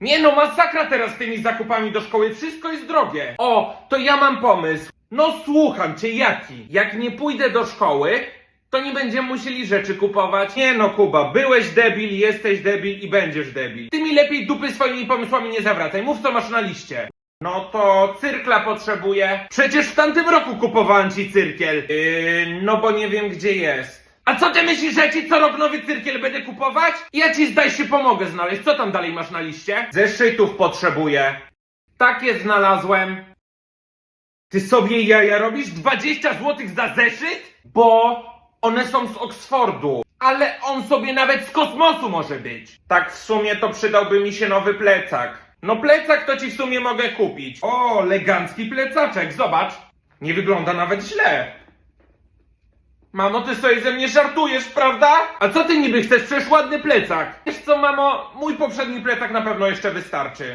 Nie no, masakra teraz z tymi zakupami do szkoły, wszystko jest drogie. O, to ja mam pomysł. No słucham cię, jaki? Jak nie pójdę do szkoły, to nie będziemy musieli rzeczy kupować. Nie no, Kuba, byłeś debil, jesteś debil i będziesz debil. Ty mi lepiej dupy swoimi pomysłami nie zawracaj, mów co masz na liście. No to cyrkla potrzebuję. Przecież w tamtym roku kupowałem ci cyrkiel. Yy, no bo nie wiem gdzie jest. A co ty myślisz, że ja ci co rok nowy cyrkiel będę kupować? Ja ci zdaj się pomogę znaleźć. Co tam dalej masz na liście? Zeszytów potrzebuję. Takie znalazłem. Ty sobie jaja robisz? 20 zł za zeszyt? Bo one są z Oksfordu. Ale on sobie nawet z kosmosu może być. Tak w sumie to przydałby mi się nowy plecak. No plecak to ci w sumie mogę kupić. O, elegancki plecaczek, zobacz. Nie wygląda nawet źle. Mamo, ty sobie ze mnie żartujesz, prawda? A co ty niby chcesz? Przecież ładny plecak. Wiesz co, mamo, mój poprzedni plecak na pewno jeszcze wystarczy.